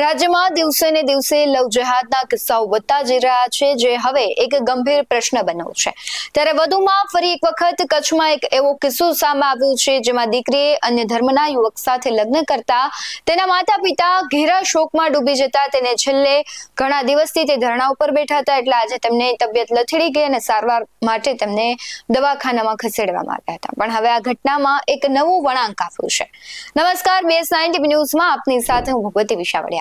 રાજ્યમાં દિવસે ને દિવસે લવ જેહાદના કિસ્સાઓ વધતા જઈ રહ્યા છે, જે હવે એક ગંભીર પ્રશ્ન બન્યો છે. ત્યારે વધુમાં ફરી એક વખત કચ્છમાં એક એવો કિસ્સો સામે આવ્યો છે, જેમાં દીકરીએ અન્ય ધર્મના યુવક સાથે લગ્ન કરતા તેના માતા પિતા ઘેરા શોકમાં ડૂબી જતા તેને છેલ્લે ઘણા દિવસથી તે ધરણા ઉપર બેઠા હતા, એટલે આજે તેમને તબિયત લથડી ગઈ અને સારવાર માટે તેમને દવાખાનામાં ખસેડવામાં આવ્યા હતા. પણ હવે આ ઘટનામાં એક નવું વળાંક આપ્યું છે. નમસ્કાર બીએસ નાઇન્ટી ન્યૂઝમાં આપની સાથે હું ભગવતી વિશાવડિયા.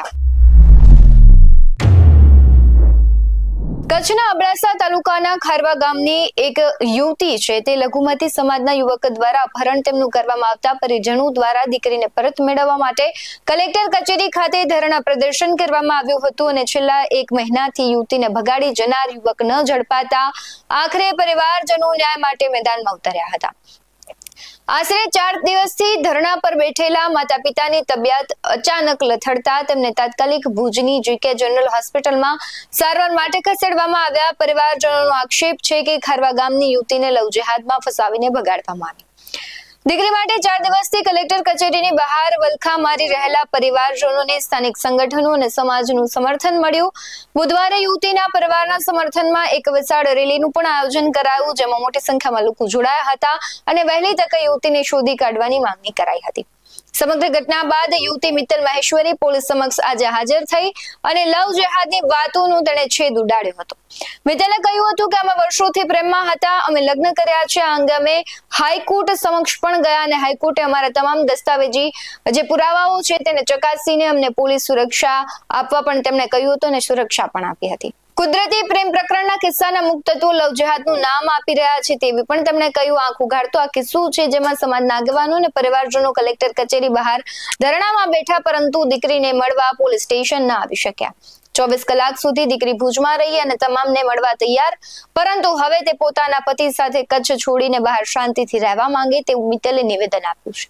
કચ્છના અબડાસા તાલુકાના ખારવા ગામની એક યુવતી છે તે લઘુમતી સમાજના યુવક દ્વારા અપહરણ તેમનું કરવામાં આવતા પરિજનો દ્વારા દીકરીને પરત મેળવવા માટે કલેક્ટર કચેરી ખાતે ધરણા પ્રદર્શન કરવામાં આવ્યું હતું અને છેલ્લા એક મહિનાથી યુવતીને ભગાડી જનાર યુવક ન ઝડપાતા આખરે પરિવારજનો ન્યાય માટે મેદાનમાં ઉતર્યા હતા. આશરે ચાર દિવસથી ધરણા પર બેઠેલા માતા પિતાની તબિયત અચાનક લથડતા તેમને તાત્કાલિક ભુજની જીકે જનરલ હોસ્પિટલમાં સારવાર માટે ખસેડવામાં આવ્યા. પરિવારજનોનો આક્ષેપ છે કે ખારવા ગામની યુવતીને લવ જેહાદમાં ફસાવીને ભગાડવામાં આવી. દીકરી માટે ચાર દિવસથી કલેક્ટર કચેરીની બહાર વલખા મારી રહેલા પરિવારજનોને સ્થાનિક સંગઠનો અને સમાજનું સમર્થન મળ્યું. બુધવારે યુવતીના પરિવારના સમર્થનમાં એક વિશાળ રેલીનું પણ આયોજન કરાયું, જેમાં મોટી સંખ્યામાં લોકો જોડાયા હતા અને વહેલી તકે યુવતીને શોધી કાઢવાની માંગણી કરાઈ હતી. સમગ્ર ઘટના બાદ યુવતી મિત્તલ મહેશ્વરી પોલીસ સમક્ષ આજે હાજર થઈ અને લવ જેહાદની વાતોનું તેણે છેદ ઉડાડ્યો હતો. મિત્તલે કહ્યું હતું કે અમે વર્ષોથી પ્રેમમાં હતા, અમે લગ્ન કર્યા છે, આ અંગે અમે હાઈકોર્ટ સમક્ષ પણ ગયા અને હાઈકોર્ટે અમારા તમામ દસ્તાવેજી, જે પુરાવાઓ છે તેને ચકાસીને અમને પોલીસ સુરક્ષા આપવા પણ તેમણે કહ્યું હતું અને સુરક્ષા પણ આપી હતી. કુદરતી પ્રેમ પ્રકરણના કિસ્સાના મુક્ત તત્વો લવ જેહાદનું નામ આપી રહ્યા છે તેવી પણ તેમણે કહ્યું, આંખ ઉઘાડતો આ કિસ્સો છે જેમાં સમાજના આગેવાનો અને પરિવારજનો કલેક્ટર કચેરી બહાર ધરણામાં બેઠા પરંતુ દીકરીને મળવા પોલીસ સ્ટેશન ન આવી શક્યા. ચોવીસ કલાક સુધી દીકરી ભુજમાં રહી અને તમામને મળવા તૈયાર. પરંતુ હવે તે પોતાના પતિ સાથે કચ્છ છોડીને બહાર શાંતિથી રહેવા માંગે તેવું મિત્તલે નિવેદન આપ્યું છે.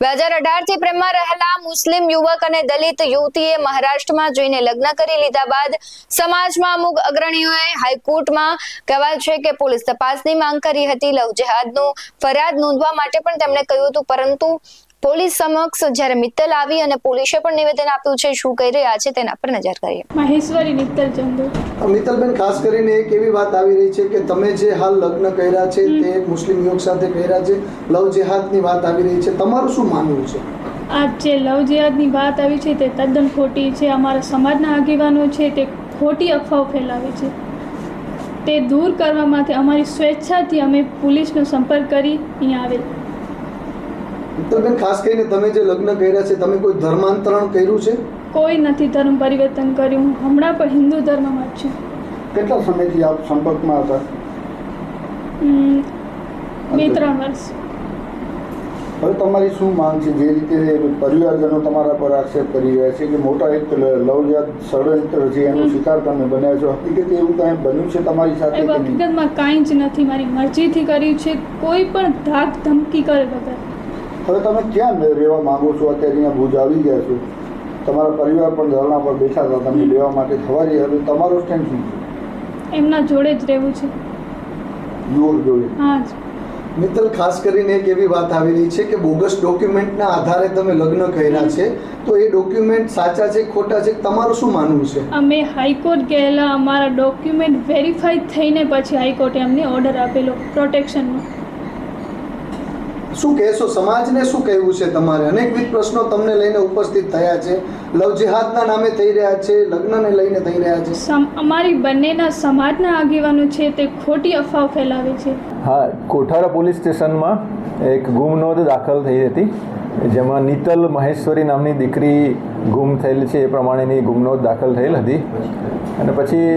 બે હજાર અઢારથી પ્રેમમાં રહેલા મુસ્લિમ યુવક અને દલિત યુવતીએ મહારાષ્ટ્રમાં જઈને લગ્ન કરી લીધા બાદ સમાજમાં અમુક અગ્રણીઓએ હાઈકોર્ટમાં કહેવાય છે કે પોલીસ તપાસની માંગ કરી હતી. લવ જેહાદનું ફરિયાદ નોંધવા માટે પણ તેમણે કહ્યું હતું, પરંતુ પોલીસ સમક્ષ જ્યારે મિત્તલ આવી અને પોલીસે પણ નિવેદન આપ્યું છે શું કહી રહ્યા છે તેના પર નજર કરીએ. મહેશ્વરી મિત્તલ ચંદુ. મિત્તલબેન ખાસ કરીને એક એવી વાત આવી રહી છે કે તમે જે હાલ લગ્ન કર્યા છે તે એક મુસ્લિમ યુવક સાથે કર્યા છે. લવ જેહાદની વાત આવી રહી છે. તમારું શું માનવું છે? આ જે લવ જેહાદની વાત આવી છે તે તદ્દન ખોટી છે. અમારા સમાજના આગેવાનો છે તે ખોટી અફવાઓ ફેલાવે છે. તે દૂર કરવા માટે અમારી સ્વેચ્છાથી અમે પોલીસનો સંપર્ક કરી અહીંયા આવેલ. મિત્તલબેન ખાસ કરીને તમે જે લગ્ન કર્યા છે તમે કોઈ ધર્માંતરણ કર્યું છે? કોઈ નથી ધર્મ પરિવર્તન કર્યું. હું હમણાં પણ હિન્દુ ધર્મમાં જ છું. કેટલા સમયથી આપ સંપર્કમાં હતા? બે ત્રણ વર્ષ. હવે તમારી શું માંગ છે? જે રીતે પરિવારજનો તમારા પર આક્ષેપ કરી રહ્યા છે કે મોટા એક લવજાત ષડયંત્ર છે એનો શિકાર તમે બન્યા છો હકીકત એવું કાંઈ બન્યું છે તમારી સાથે હકીકતમાં કાંઈ જ નથી. મારી મરજીથી કર્યું છે. કોઈ પણ ધાક ધમકી કરે વગર. હવે તમે ક્યાં રહેવા માંગો છો? અત્યારે અહીંયા ભુજ આવી ગયા છો. તમારા પરિવાર પણ ધરણા પર બેઠા હતા. તમે લેવા માટે થવારી હવે તમારો સ્ટેન્ડ શું છે? એમના જોડે જ રહેવું છે. યુવક જોડે? હા. મિત્તલ ખાસ કરીને એક એવી વાત આવેલી છે કે બોગસ ડોક્યુમેન્ટના આધારે તમે લગ્ન કર્યા છે તો એ ડોક્યુમેન્ટ સાચા છે ખોટા છે? તમારું શું માનવું છે? અમે હાઈકોર્ટ ગયેલા અમારા ડોક્યુમેન્ટ વેરીફાઈ થઈને પછી હાઈકોર્ટે અમને ઓર્ડર આપેલો પ્રોટેક્શનનો. શું કહેશો? સમાજને શું કહેવું છે તમારે? અનેકવિધ પ્રશ્નો તમને લઈને ઉપસ્થિત થયા છે. લવ જેહાદના નામે થઈ રહ્યા છે લગ્નને લઈને થઈ રહ્યા છે. અમારી બંનેના સમાજના આગેવાનો છે તે ખોટી અફવાઓ ફેલાવે છે. હા કોઠારા પોલીસ સ્ટેશનમાં એક ગુમ નોંધ દાખલ થઈ હતી જેમાં નીતલ મહેશ્વરી નામની દીકરી ગુમ થયેલી છે એ પ્રમાણેની ગુમ નોંધ દાખલ થયેલ હતી. અને પછી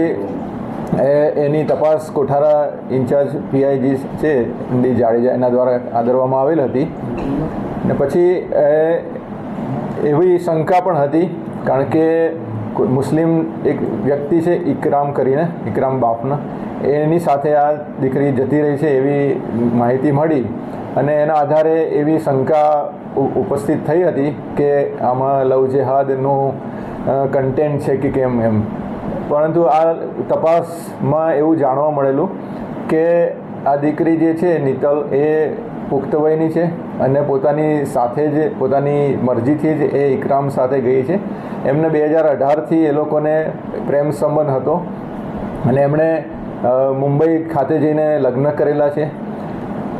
એ એની તપાસ કોઠારા ઇન્ચાર્જ પીઆઈજી છે ડી જાડેજા, એના દ્વારા આદરવામાં આવેલ હતી. ને પછી એ એવી શંકા પણ હતી, કારણ કે મુસ્લિમ એક વ્યક્તિ છે, ઇકરામ કરીને, ઇકરામ બાપના, એની સાથે આ દીકરી જતી રહી છે એવી માહિતી મળી અને એના આધારે એવી શંકા ઉપસ્થિત થઈ હતી કે આમાં લવ જેહાદનું કન્ટેન્ટ છે કે કેમ એમ. પરંતુ આ તપાસમાં એવું જાણવા મળેલું કે આ દીકરી જે છે, નીતલ, એ પુખ્ત વયની છે અને પોતાની સાથે જ, પોતાની મરજીથી જ એ ઇકરામ સાથે ગઈ છે. એમને બે હજાર અઢારથી એ લોકોને પ્રેમ સંબંધ હતો અને એમણે મુંબઈ ખાતે જઈને લગ્ન કરેલા છે.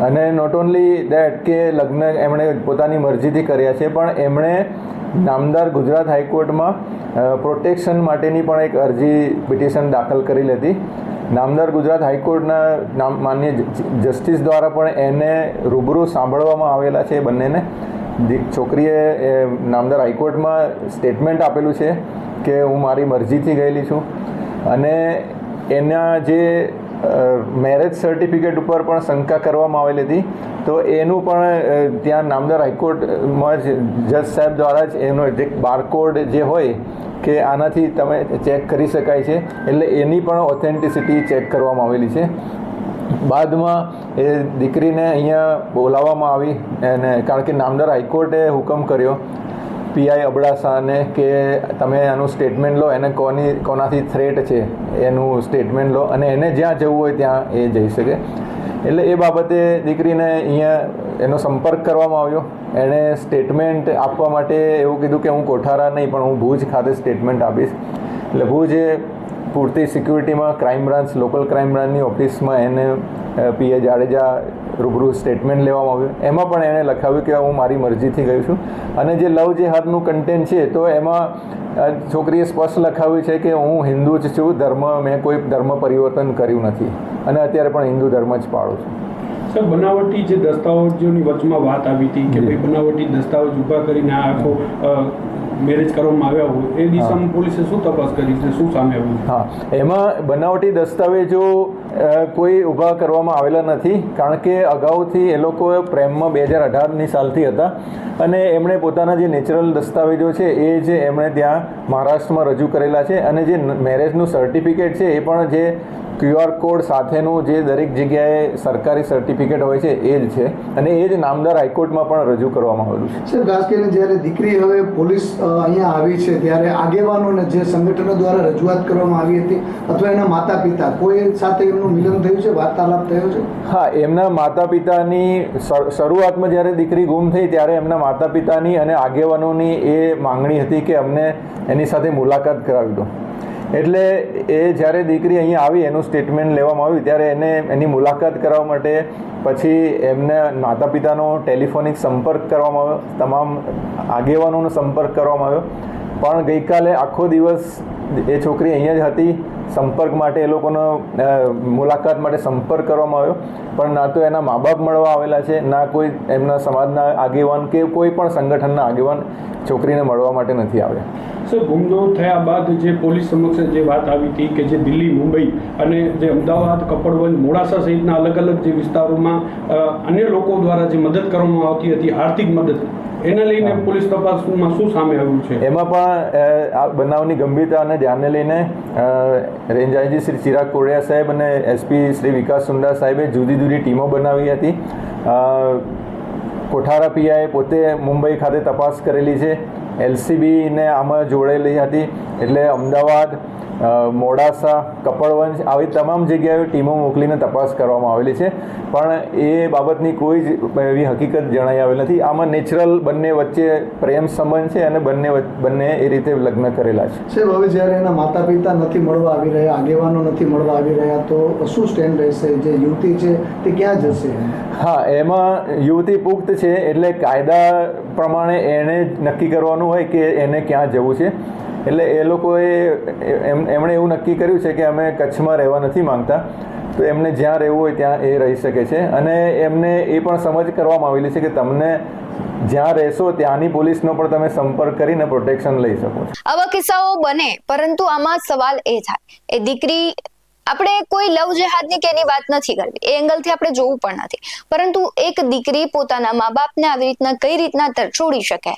અને નોટ ઓનલી દેટ કે લગ્ન એમણે પોતાની મરજીથી કર્યા છે, પણ એમણે નામદાર ગુજરાત હાઈકોર્ટમાં પ્રોટેક્શન માટેની પણ એક અરજી પિટિશન દાખલ કરી હતી. નામદાર ગુજરાત હાઈકોર્ટના નામ, માન્ય જસ્ટિસ દ્વારા પણ એને રૂબરૂ સાંભળવામાં આવેલા છે બંનેને. છોકરીએ, એ, નામદાર હાઈકોર્ટમાં સ્ટેટમેન્ટ આપેલું છે કે હું મારી મરજીથી ગયેલી છું. અને એના જે મેરેજ સર્ટિફિકેટ ઉપર પણ શંકા કરવામાં આવેલી હતી. તો એનું પણ ત્યાં નામદાર હાઈકોર્ટમાં જ, જજ સાહેબ દ્વારા જ એનો જે બારકોડ જે હોય કે આનાથી તમે ચેક કરી શકાય છે. એટલે એની પણ ઓથેન્ટિસિટી ચેક કરવામાં આવેલી છે. બાદમાં એ દીકરીને અહીંયા બોલાવવામાં આવી અને કારણ કે નામદાર હાઈકોર્ટે હુકમ કર્યો પીઆઈ અબડાસાને કે તમે આનું સ્ટેટમેન્ટ લો, એને કોની, કોનાથી થ્રેટ છે, એનું સ્ટેટમેન્ટ લો, અને એને જ્યાં જવું હોય ત્યાં એ જઈ શકે. એટલે એ બાબતે દીકરીને અહીંયા એનો સંપર્ક કરવામાં આવ્યો. એણે સ્ટેટમેન્ટ આપવા માટે એવું કીધું કે હું કોઠારા નહીં, પણ હું ભુજ ખાતે સ્ટેટમેન્ટ આપીશ. એટલે ભુજ પૂરતી સિક્યુરિટીમાં ક્રાઇમ બ્રાન્ચ લોકલ ક્રાઇમ બ્રાન્ચની ઓફિસમાં એને પીએ જાડેજા રૂબરૂ સ્ટેટમેન્ટ લેવામાં આવ્યું. એમાં પણ એણે લખાવ્યું કે હું મારી મરજીથી ગયું છું. અને જે લવ જે જેહાદનું કન્ટેન્ટ છે તો એમાં છોકરીએ સ્પષ્ટ લખાવ્યું છે કે હું હિન્દુ જ છું ધર્મ મેં કોઈ ધર્મ પરિવર્તન કર્યું નથી. અને અત્યારે પણ હિન્દુ ધર્મ જ પાળું છું. સર બનાવટી જે દસ્તાવેજોની વચમાં વાત આવી હતી કે ભાઈ બનાવટી દસ્તાવેજ ઊભા કરીને આ આખો મેરેજ કરવામાં આવ્યા હોય એ દિશામાં પોલીસે શું તપાસ કરી છે? શું સામે આવ્યું હા. એમાં બનાવટી દસ્તાવેજો કોઈ ઊભા કરવામાં આવેલા નથી, કારણ કે અગાઉથી એ લોકો પ્રેમમાં બે હજાર અઢારની સાલથી હતા અને એમણે પોતાના જે નેચરલ દસ્તાવેજો છે એ જે એમણે ત્યાં મહારાષ્ટ્રમાં રજૂ કરેલા છે અને જે મેરેજનું સર્ટિફિકેટ છે એ પણ જે ક્યુઆર કોડ સાથેનું જે દરેક જગ્યાએ સરકારી સર્ટિફિકેટ હોય છે એ જ છે. અને એ જ નામદાર હાઈકોર્ટમાં પણ રજૂ કરવામાં આવેલું છે. સર ખાસ કરીને જ્યારે દીકરી હવે પોલીસ અહીંયા આવી છે ત્યારે આગેવાનોને જે સંગઠનો દ્વારા રજૂઆત કરવામાં આવી હતી અથવા એના માતા પિતા કોઈ સાથે એમનું મિલન થયું છે વાર્તાલાપ થયો છે? હા એમના માતા પિતાની શર- શરૂઆતમાં જ્યારે દીકરી ગુમ થઈ ત્યારે એમના માતા પિતાની અને આગેવાનોની એ માંગણી હતી કે અમને એની સાથે મુલાકાત કરાવી દો. એટલે એ જ્યારે દીકરી અહીંયા આવી, એનું સ્ટેટમેન્ટ લેવામાં આવ્યું, ત્યારે એને એની મુલાકાત કરાવવા માટે પછી એમને માતા પિતાનો ટેલિફોનિક સંપર્ક કરવામાં આવ્યો, તમામ આગેવાનોનો સંપર્ક કરવામાં આવ્યો. પણ ગઈકાલે આખો દિવસ એ છોકરી અહીંયા જ હતી. સંપર્ક માટે એ લોકોનો મુલાકાત માટે સંપર્ક કરવામાં આવ્યો. પણ ના તો એના મા બાપ મળવા આવેલા છે, ના કોઈ એમના સમાજના આગેવાન કે કોઈ પણ સંગઠનના આગેવાન છોકરીને મળવા માટે નથી આવ્યા. સર ગુમનો થયા બાદ જે પોલીસ સમક્ષ જે વાત આવી હતી કે જે દિલ્હી, મુંબઈ અને જે અમદાવાદ, કપડવંજ, મોડાસા સહિતના અલગ અલગ જે વિસ્તારોમાં અન્ય લોકો દ્વારા જે મદદ કરવામાં આવતી હતી, આર્થિક મદદ એને લઈને પોલીસ તપાસમાં શું સામે આવ્યું છે? એમાં પણ આ બનાવની ગંભીરતાને ધ્યાને લઈને રેન્જ આઈજી શ્રી ચિરાગ કોડિયા સાહેબ અને એસપી શ્રી વિકાસ સુંડા સાહેબે જુદી જુદી ટીમો બનાવી હતી. કોઠારા પીઆઈએ પોતે મુંબઈ ખાતે તપાસ કરેલી છે. એલસીબીને આમાં જોડેલી હતી. એટલે અમદાવાદ મોડાસા કપડવંશ આવી તમામ જગ્યાએ ટીમો મોકલીને તપાસ કરવામાં આવેલી છે. પણ એ બાબતની કોઈ જ એવી હકીકત જણાઈ આવેલ નથી. આમાં નેચરલ બંને વચ્ચે પ્રેમ સંબંધ છે અને બંને બંને એ રીતે લગ્ન કરેલા છે. સાહેબ હવે જ્યારે એના માતા પિતા નથી મળવા આવી રહ્યા આગેવાનો નથી મળવા આવી રહ્યા તો શું સ્ટેન્ડ રહેશે? જે યુવતી છે તે ક્યાં જશે? હા એમાં યુવતી પુખ્ત છે એટલે કાયદા પ્રમાણે એણે નક્કી કરવાનું હોય કે એને ક્યાં જવું છે. એટલે એ લોકોએ એમ એમણે એવું નક્કી કર્યું છે કે અમે કચ્છમાં રહેવા નથી માંગતા. તો એમને જ્યાં રહેવું હોય ત્યાં એ રહી શકે છે. અને એમને એ પણ સમજ કરવામાં આવેલી છે કે તમને જ્યાં રહેશો ત્યાંની પોલીસનો પણ તમે સંપર્ક કરીને પ્રોટેક્શન લઈ શકો છો. આવા કિસ્સાઓ બને, પરંતુ આમાં સવાલ એ થાય. એ દીકરી, આપણે કોઈ લવ જેહાદની કે એની વાત નથી કરવી. એ એંગલથી આપણે જોવું પણ નથી. પરંતુ એક દીકરી પોતાના મા બાપને આવી રીતના કઈ રીતના તરછોડી શકે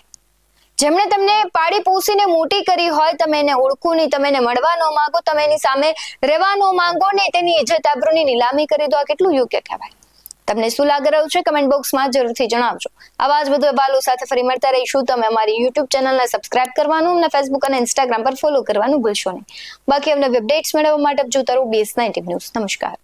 જેમણે તમને પાડી પોસીને મોટી કરી હોય, તમે એને ઓળખો નહીં, તમે એને મળવા ન માંગો, તમે એની સામે રહેવા ન માંગો ને તેની ઇજ્જત આબરૂની નીલામી કરી દો. આ કેટલું યોગ્ય કહેવાય તમને શું લાગી રહ્યું છે? કમેન્ટ બોક્સમાં જરૂરથી જણાવજો. આવા જ બધું અહેવાલો સાથે ફરી મળતા રહીશું. તમે અમારી યુટ્યુબ ચેનલને સબસ્ક્રાઇબ કરવાનું અને ફેસબુક અને ઇન્સ્ટાગ્રામ પર ફોલો કરવાનું ભૂલશો નહીં. બાકી અમને અપડેટ્સ મેળવવા માટે જોતા રહો બીએસ નાઇન્ટી ન્યૂઝ નમસ્કાર.